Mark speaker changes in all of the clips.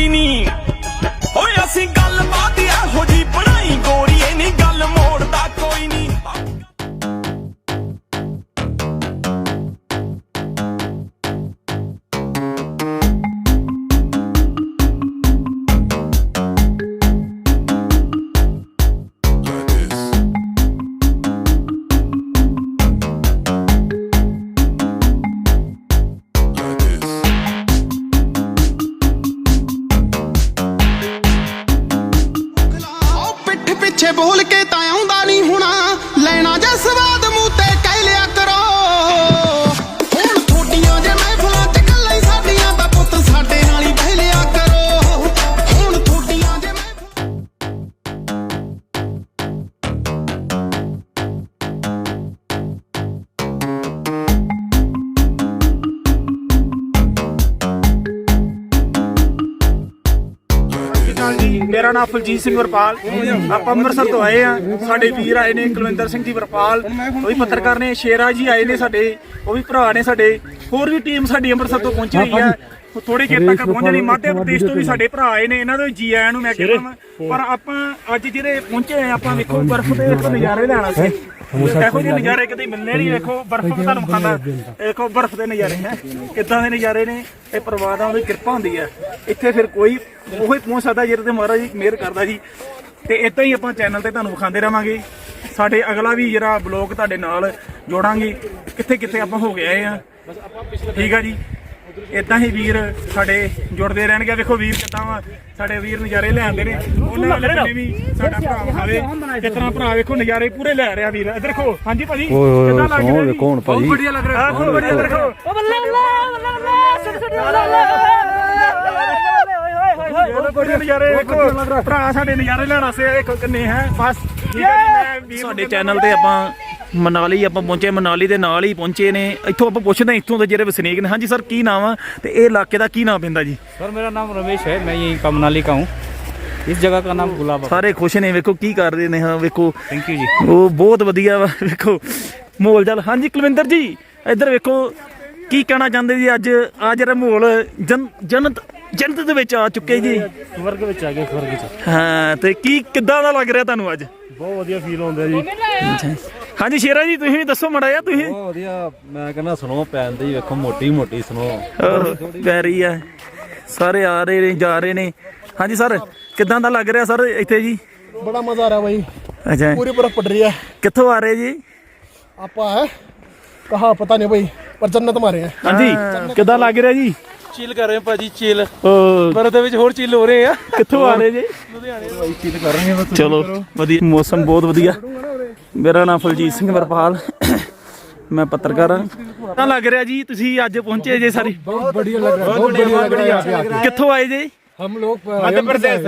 Speaker 1: পাইনি
Speaker 2: ਪਿੱਛੇ ਬੋਲ ਕੇ ਤਾਂ ਆਉਂਦਾ ਨਹੀਂ ਹੋਣਾ। ਲੈਣਾ ਜੇ ਸਵਾਦ ਮੂੰਹ ਤੇ
Speaker 1: ਮੇਰਾ ਨਾਮ ਫਲਜੀਤ ਸਿੰਘ ਵਰਪਾਲ। ਆਪਾਂ ਅੰਮ੍ਰਿਤਸਰ ਤੋਂ ਆਏ ਆ ਸਾਡੇ ਵੀਰ ਆਏ ਨੇ ਕੁਲਵਿੰਦਰ ਸਿੰਘ ਜੀ ਵਰਪਾਲ। ਉਹ ਵੀ ਪੱਤਰਕਾਰ ਨੇ, ਸ਼ੇਰਾ ਜੀ ਆਏ ਨੇ ਸਾਡੇ। ਉਹ ਵੀ ਭਰਾ ਨੇ ਸਾਡੇ। ਹੋਰ ਵੀ ਟੀਮ ਸਾਡੀ ਅੰਮ੍ਰਿਤਸਰ ਤੋਂ ਪਹੁੰਚੀ ਹੋਈ ਹੈ ਥੋੜੇ ਚਿਰ ਤੱਕ ਪਹੁੰਚਣੀ ਮਾਧਿਆ ਪ੍ਰਦੇਸ਼ ਤੋਂ ਵੀ ਸਾਡੇ ਭਰਾ ਆਏ ਨੇ। ਇਹਨਾਂ ਦੇ ਜੀ ਆਇਆਂ ਨੂੰ ਮੈਂ ਕਹਿੰਦਾ ਪਰ ਆਪਾਂ ਅੱਜ ਜਿਹੜੇ ਪਹੁੰਚੇ ਆ, ਆਪਾਂ ਵੇਖੋ, ਬਰਫ਼ ਦੇ ਨਜ਼ਾਰੇ ਲੈਣਾ ਸੀ ਇਹੋ ਜਿਹੇ ਨਜ਼ਾਰੇ ਕਦੇ ਮਿਲਨੇ ਨਹੀਂ ਵੇਖੋ ਬਰਫ਼ ਵੀ ਤੁਹਾਨੂੰ ਖਾਂਦਾ ਵੇਖੋ ਬਰਫ਼ ਦੇ ਨਜ਼ਾਰੇ ਹੈ। ਕਿੱਦਾਂ ਦੇ ਨਜ਼ਾਰੇ ਨੇ ਇਹ ਪਰਵਾਦਾਂ ਦੀ ਕਿਰਪਾ ਹੁੰਦੀ ਹੈ। ਇੱਥੇ ਫਿਰ ਕੋਈ ਉਹੀ ਪਹੁੰਚ ਸਕਦਾ ਜਿਹਦੇ ਤੇ ਮਹਾਰਾਜ ਜੀ ਮਿਹਰ ਕਰਦਾ ਜੀ। ਤੇ ਇਦਾਂ ਹੀ ਆਪਾਂ ਚੈਨਲ ਤੇ ਤੁਹਾਨੂੰ ਵਿਖਾਉਂਦੇ ਰਵਾਂਗੇ ਸਾਡੇ ਅਗਲਾ ਵੀ ਜਿਹੜਾ ਬਲੌਗ ਤੁਹਾਡੇ ਨਾਲ ਜੋੜਾਂਗੇ। ਕਿੱਥੇ ਕਿੱਥੇ ਆਪਾਂ ਹੋ ਗਏ ਆਏ ਆ ਠੀਕ ਆ ਜੀ। ਇਦਾਂ ਹੀ ਵੀਰ ਸਾਡੇ ਜੁੜਦੇ ਰਹਿਣਗੇ ਵੇਖੋ ਵੀਰ ਕਿੱਦਾਂ ਵਾ ਸਾਡੇ ਵੀਰ ਨਜ਼ਾਰੇ ਲੈ ਆਉਂਦੇ ਨੇ ਉਹਨਾਂ ਵਾਲੇ ਬੰਨੇ ਵੀ ਸਾਡਾ ਭਰਾ ਵਿਖਾਵੇ ਕਿਤਨਾ ਭਰਾ ਵੇਖੋ ਨਜ਼ਾਰੇ ਪੂਰੇ ਲੈ ਰਿਹਾ ਵੀਰ ਇੱਧਰ ਦੇਖੋ ਹਾਂਜੀ ਭਾਜੀ ਕਿੱਦਾਂ ਲੱਗ ਰਿਹਾ ਜੀ
Speaker 3: ਕੌਣ ਭਾਜੀ
Speaker 1: ਬਹੁਤ ਵਧੀਆ ਲੱਗ ਰਿਹਾ ਬਹੁਤ ਵਧੀਆ ਇੱਧਰ ਦੇਖੋ
Speaker 4: ਓ ਬੱਲੇ ਬੱਲੇ ਬੱਲੇ ਬੱਲੇ ਸੁਣ ਸੁਣ
Speaker 1: ਬਹੁਤ ਵਧੀਆ ਨਜ਼ਾਰੇ ਵੇਖੋ ਭਰਾ ਸਾਡੇ ਨਜ਼ਾਰੇ ਲੈਣ ਵਾਸਤੇ ਇੱਕ ਕੰਨੇ ਹੈ ਬਸ ਠੀਕ ਹੈ ਜੀ ਮੈਂ ਸਾਡੇ ਚੈਨਲ ਤੇ ਆਪਾਂ ਮਨਾਲੀ ਆਪਾਂ ਪਹੁੰਚੇ ਮਨਾਲੀ ਦੇ ਨਾਲ ਹੀ ਪਹੁੰਚੇ ਨੇ ਇੱਥੋਂ ਆਪਾਂ ਪੁੱਛਦੇ ਹਾਂ ਇੱਥੋਂ ਦੇ ਜਿਹੜੇ ਵਸਨੀਕ ਨੇ ਹਾਂਜੀ ਸਰ ਕੀ ਨਾਮ ਆ ਤੇ ਇਹ ਇਲਾਕੇ ਦਾ ਕੀ ਨਾਮ ਪੈਂਦਾ ਜੀ
Speaker 5: सर मेरा नाम रमेश है मैं यहीं का मनाली का हूँ इस जगह का नाम गुलाब
Speaker 1: ਸਾਰੇ ਖੁਸ਼ ਨੇ ਵੇਖੋ ਕੀ ਕਰ ਰਹੇ ਨੇ ਹਾਂ ਵੇਖੋ
Speaker 5: थैंक यू जी
Speaker 1: ਉਹ ਬਹੁਤ ਵਧੀਆ ਵਾ ਵੇਖੋ ਮਾਹੌਲ ਚੱਲ ਹਾਂਜੀ ਕੁਲਵਿੰਦਰ ਜੀ ਇੱਧਰ ਵੇਖੋ ਕੀ ਕਹਿਣਾ ਚਾਹੁੰਦੇ ਜੀ ਅੱਜ ਆ ਜਿਹੜਾ ਮਾਹੌਲ ਜਨ ਜਨਤ ਜਨਤ ਦੇ ਵਿੱਚ ਆ ਚੁੱਕੇ ਜੀ
Speaker 5: स्वर्ग में आ गए स्वर्ग च
Speaker 1: ਹਾਂ ਤੇ ਕੀ ਕਿੱਦਾਂ ਦਾ ਲੱਗ ਰਿਹਾ ਤੁਹਾਨੂੰ ਅੱਜ
Speaker 5: बहुत ਵਧੀਆ ਫੀਲ ਹੁੰਦਾ ਜੀ
Speaker 1: ਹਾਂਜੀ ਸ਼ੇਰਾ ਜੀ ਤੁਸੀਂ ਵੀ ਦੱਸੋ ਮੜਾ ਆ ਤੁਸੀਂ
Speaker 3: ਬਹੁਤ ਵਧੀਆ ਮੈਂ ਕਹਿੰਦਾ ਸੁਣੋ ਪੈਣ ਦੀ ਵੇਖੋ ਮੋਟੀ ਮੋਟੀ ਸੁਣੋ
Speaker 1: ਪੈਰੀ ਆ ਸਾਰੇ ਆ ਰਹੇ ਨੇ ਜਾ ਰਹੇ ਨੇ ਹਾਂਜੀ ਸਰ ਕਿੱਦਾਂ ਦਾ ਲੱਗ ਰਿਹਾ ਸਰ ਇੱਥੇ ਜੀ
Speaker 6: बड़ा मजा आ रहा है भाई
Speaker 1: ਅੱਛਾ
Speaker 6: पूरी बर्फ पड़ रही है
Speaker 1: ਕਿੱਥੋਂ ਆ ਰਹੇ ਜੀ
Speaker 6: आपा है कहा पता नहीं भाई पर जन्नत मारे हैं
Speaker 1: ਹਾਂਜੀ ਕਿੱਦਾਂ ਲੱਗ ਰਿਹਾ ਜੀ
Speaker 5: ਚਿਲ ਕਰ ਰਹੇ ਹਾਂ ਭਾਜੀ ਚਿਲ
Speaker 1: ਉਹ
Speaker 5: ਬਰਫ਼ ਦੇ ਵਿੱਚ ਹੋਰ ਚਿਲ ਹੋ ਰਹੇ ਆ
Speaker 1: ਕਿੱਥੋਂ ਆ ਰਹੇ ਜੀ ਚਲੋ ਵਧੀਆ ਮੌਸਮ ਬਹੁਤ ਵਧੀਆ ਮੇਰਾ ਨਾਮ ਫਲਜੀਤ ਸਿੰਘ ਵਰਪਾਲ ਮੈਂ ਪੱਤਰਕਾਰ ਹਾਂ ਤਾਂ ਲੱਗ ਰਿਹਾ ਜੀ ਤੁਸੀਂ ਅੱਜ ਪਹੁੰਚੇ ਜੇ ਸਾਰੀ
Speaker 6: बहुत बढ़िया लग रहा है बहुत बढ़िया लग रहा है यहाँ पे आके।
Speaker 1: ਕਿੱਥੋਂ आए जी
Speaker 6: हम लोग Madhya Pradesh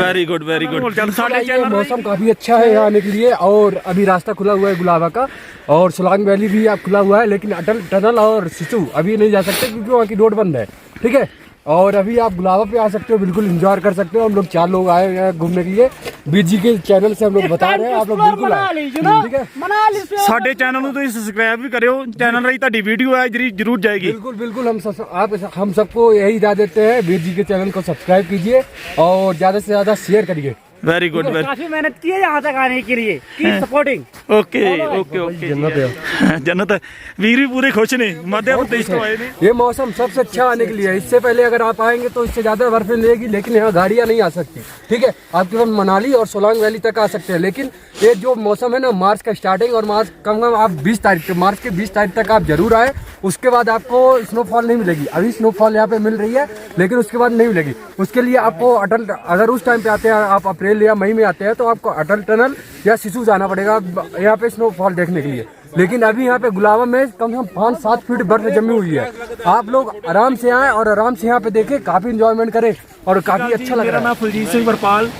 Speaker 1: very good very good चल साढ़े
Speaker 6: ये मौसम काफी अच्छा है यहाँ आने के लिए और अभी रास्ता खुला हुआ है गुलाबा का और सोलांग वैली भी अब खुला हुआ है लेकिन अटल टनल और सिसु अभी नहीं जा सकते क्योंकि वहाँ की रोड बंद है ठीक है और अभी आप गुलाबा पे आ सकते हो बिल्कुल इंजॉय कर सकते हो हम लोग चार लोग आए हैं घूमने के लिए बीजी के चैनल से हम लोग बता रहे हैं आप लोग बिल्कुल आए ठीक है
Speaker 4: ਮਨਾਲੀ ਸੇ
Speaker 1: ਸਾਡੇ ਚੈਨਲ ਨੂੰ ਤੁਸੀਂ ਸਬਸਕ੍ਰਾਈਬ ਵੀ ਕਰਿਓ ਚੈਨਲ ਰਾਹੀਂ ਤੁਹਾਡੀ ਵੀਡੀਓ ਹੈ ਜਿਹੜੀ ਜ਼ਰੂਰ ਜਾਏਗੀ
Speaker 6: बिल्कुल बिल्कुल हम सब आप हम सबको यही इजा देते हैं वीर जी के चैनल को सब्सक्राइब कीजिए और ज्यादा से ज्यादा शेयर करिए
Speaker 1: वेरी गुड वेरी
Speaker 4: काफ़ी मेहनत की है यहाँ तक आने के लिए। सपोर्टिंग
Speaker 1: ओके ओके ओके जन्नत है। जन्नत है। वीर भी पूरे खुश नहीं। मध्य प्रदेश को आए
Speaker 6: ये मौसम सबसे अच्छा आने के लिए इससे पहले अगर आप आएँगे तो इससे ज़्यादा बर्फ़ मिलेगी लेकिन यहाँ गाड़ियाँ नहीं आ सकती। ठीक है? आप केवल मनाली और सोलांग वैली तक आ सकते हैं। लेकिन ये जो मौसम है ना मार्च का स्टार्टिंग और मार्च कम कम आप बीस तारीख मार्च के बीस तारीख तक आप ज़रूर आए। उसके बाद आपको स्नोफॉल नहीं मिलेगी। अभी स्नोफॉल यहाँ पे मिल रही है लेकिन उसके बाद नहीं मिलेगी। उसके लिए आपको अटल अगर उस टाइम पे आते हैं आप अप्रैल या मई में आते हैं तो आपको अटल टनल या सिसु जाना पड़ेगा यहाँ पे स्नोफॉल देखने के लिए लेकिन अभी यहाँ पे गुलाबा में कम से कम पाँच सात फीट बर्फ जमी हुई है आप लोग आराम से आए और आराम से यहाँ पे देखें काफी इंजॉयमेंट करें और काफी अच्छा लग
Speaker 1: ਮੇਰਾ
Speaker 6: रहा है
Speaker 1: ਨਾਮ ਫਲਜੀਤ ਸਿੰਘ ਵਰਪਾਲ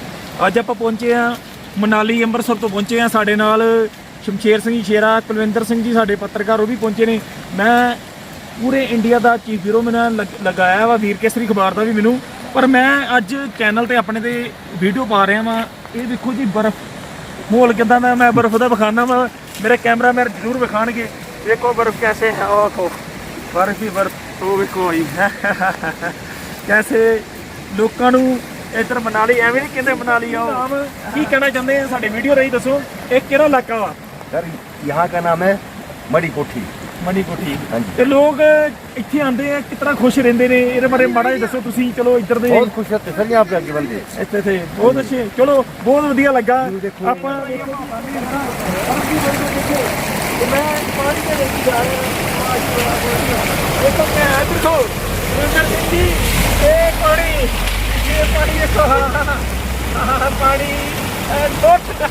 Speaker 1: ਅੱਜ ਆਪਾਂ ਪਹੁੰਚੇ ਆ ਮਨਾਲੀ ਅੰਮ੍ਰਿਤਸਰ ਤੋਂ ਪਹੁੰਚੇ ਆ ਸਾਡੇ ਨਾਲ ਸ਼ਮਸ਼ੇਰ ਸਿੰਘ ਜੀ ਸ਼ੇਰਾ ਕੁਲਵਿੰਦਰ ਸਿੰਘ ਜੀ ਸਾਡੇ ਪੱਤਰਕਾਰ ਉਹ ਵੀ ਪਹੁੰਚੇ ਨੇ ਮੈਂ ਪੂਰੇ ਇੰਡੀਆ ਦਾ ਚੀਫ ਬਿਊਰੋ ਮੈਨਾਂ ਲਗਾਇਆ ਵਾ ਵੀਰ ਕੇਸਰੀ ਅਖਬਾਰ ਦਾ ਵੀ ਮੈਨੂੰ ਪਰ ਮੈਂ ਅੱਜ ਚੈਨਲ ਤੇ ਆਪਣੇ ਤੇ ਵੀਡੀਓ ਪਾ ਰਿਹਾ ਵਾਂ ਇਹ ਦੇਖੋ ਜੀ ਬਰਫ਼ ਮਾਹੌਲ ਕਿਦਾਂ ਦਾ ਮੈਂ ਬਰਫ਼ ਦਾ ਵਿਖਾਣਾ ਵਾ ਮੇਰੇ ਕੈਮਰਾਮੈਨ ਜ਼ਰੂਰ ਵਿਖਾਣਗੇ ਦੇਖੋ ਬਰਫ਼ ਕੈਸੇ ਹੈ ਉਹ ਦੇਖੋ ਬਰਫ਼ ਹੀ ਬਰਫ਼ ਉਹ ਵੇਖੋ ਜੀ ਕੈਸੇ ਲੋਕਾਂ ਨੂੰ ਇੱਧਰ ਮਨਾਲੀ ਐਵੇਂ ਨਹੀਂ ਕਹਿੰਦੇ ਮਨਾਲੀ ਆਓ ਕੀ ਕਹਿਣਾ ਚਾਹੁੰਦੇ ਆ ਸਾਡੇ ਵੀਡੀਓ ਰਾਹੀਂ ਦੱਸੋ ਇਹ ਕਿਹੜਾ ਇਲਾਕਾ ਵਾ
Speaker 3: ਸਰ यहाँ का नाम है मड़ी कोठी
Speaker 1: ਮਣੀ ਕੋਠੀ। ਤੇ ਲੋਕ ਇੱਥੇ ਆਉਂਦੇ ਆ ਕਿਤਨਾ ਖੁਸ਼ ਰਹਿੰਦੇ ਨੇ ਇਹਦੇ ਬਾਰੇ ਮਾੜਾ ਜਿਹਾ ਦੱਸੋ ਤੁਸੀਂ ਚਲੋ ਇੱਧਰ ਦੇ
Speaker 3: ਬਹੁਤ ਖੁਸ਼ ਹੈ ਤਸਲੀਆਂ ਆਪ ਅੱਗੇ ਬੰਦੇ।
Speaker 1: ਇੱਥੇ ਤੇ ਬਹੁਤ ਅੱਛੇ ਚਲੋ ਬਹੁਤ ਵਧੀਆ ਲੱਗਾ। ਆਪਾਂ ਦੇਖੋ ਪਾਣੀ ਐ ਟੋਟ ਕਾ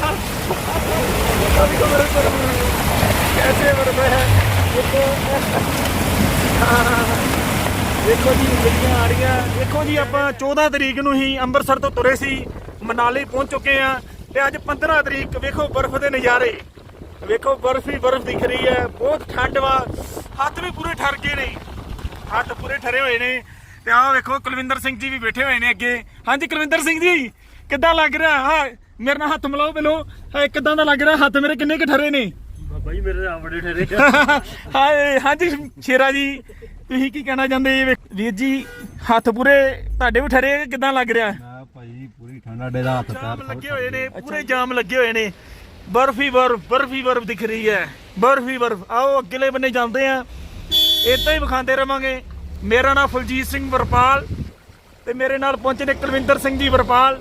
Speaker 1: ਕਭੀ ਕੋ ਮੇਰੇ ਕੈਸੇ ਵਰਦਾ ਹੈ ਦੇਖੋ ਦੇਖੋ ਜੀ, ਗੱਡੀਆਂ ਆ ਰਹੀਆਂ। ਦੇਖੋ ਜੀ, ਆਪਾਂ 14 ਤਰੀਕ ਨੂੰ ਹੀ ਅੰਮ੍ਰਿਤਸਰ ਤੋਂ ਤੁਰੇ ਸੀ। ਮਨਾਲੀ ਪਹੁੰਚ ਚੁੱਕੇ ਆ ਤੇ ਅੱਜ 15 ਤਰੀਕ ਵੇਖੋ ਬਰਫ਼ ਦੇ ਨਜ਼ਾਰੇ। ਵੇਖੋ ਬਰਫ਼ ਹੀ ਬਰਫ਼ ਦਿਖ ਰਹੀ ਹੈ। ਬਹੁਤ ਠੰਡ ਵਾ। ਹੱਥ ਵੀ ਪੂਰੇ ਠਰ ਗਏ ਨੇ। ਹੱਥ ਪੂਰੇ ਠਰੇ ਹੋਏ ਨੇ। ਤੇ ਆਹ ਵੇਖੋ, ਕੁਲਵਿੰਦਰ ਸਿੰਘ ਜੀ ਵੀ ਬੈਠੇ ਹੋਏ ਨੇ ਅੱਗੇ। ਹਾਂਜੀ, ਕੁਲਵਿੰਦਰ ਸਿੰਘ ਜੀ, ਕਿੱਦਾਂ ਲੱਗ ਰਿਹਾ? ਹਾਂ ਮੇਰੇ ਨਾਲ ਹੱਥ ਮਿਲਾਓ ਬਿਲੋ ਕਿੱਦਾਂ ਦਾ ਲੱਗ ਰਿਹਾ? ਹੱਥ ਮੇਰੇ ਕਿੰਨੇ ਕੁ ਠਰੇ ਨੇ?
Speaker 3: ਜੀ ਮੇਰੇ ਆ ਬੜੇ ਠਹਿਰੇ
Speaker 1: ਹਾਏ ਹਾਂਜੀ ਸ਼ੇਰਾ ਜੀ ਤੁਸੀਂ ਕੀ ਕਹਿਣਾ ਚਾਹੁੰਦੇ ਜੀ? ਵੀਰ ਜੀ ਹੱਥ ਪੂਰੇ ਤੁਹਾਡੇ ਵੀ ਠਰੇ ਕਿੱਦਾਂ ਲੱਗ ਰਿਹਾ?
Speaker 3: ਮੈਂ ਭਾਈ ਪੂਰੀ ਠੰਡਾ ਡੇਰਾ ਹੱਥ
Speaker 1: ਜਾਮ
Speaker 3: ਪੈਰ
Speaker 1: ਲੱਗੇ ਹੋਏ ਨੇ ਪੂਰੇ ਜਾਮ ਲੱਗੇ ਹੋਏ ਨੇ। ਬਰਫ ਹੀ ਬਰਫ ਬਰਫ ਹੀ ਬਰਫ ਦਿਖ ਰਹੀ ਹੈ। ਬਰਫ ਹੀ ਬਰਫ। ਆਓ ਅੱਗਲੇ ਬੰਨੇ ਜਾਂਦੇ ਆ ਇਦਾਂ ਹੀ ਵਿਖਾਉਂਦੇ ਰਵਾਂਗੇ। ਮੇਰਾ ਨਾਮ ਫੁਲਜੀਤ ਸਿੰਘ ਵਰਪਾਲ ਤੇ ਮੇਰੇ ਨਾਲ ਪਹੁੰਚੇ ਨੇ ਕੁਲਵਿੰਦਰ ਸਿੰਘ ਜੀ ਵਰਪਾਲ।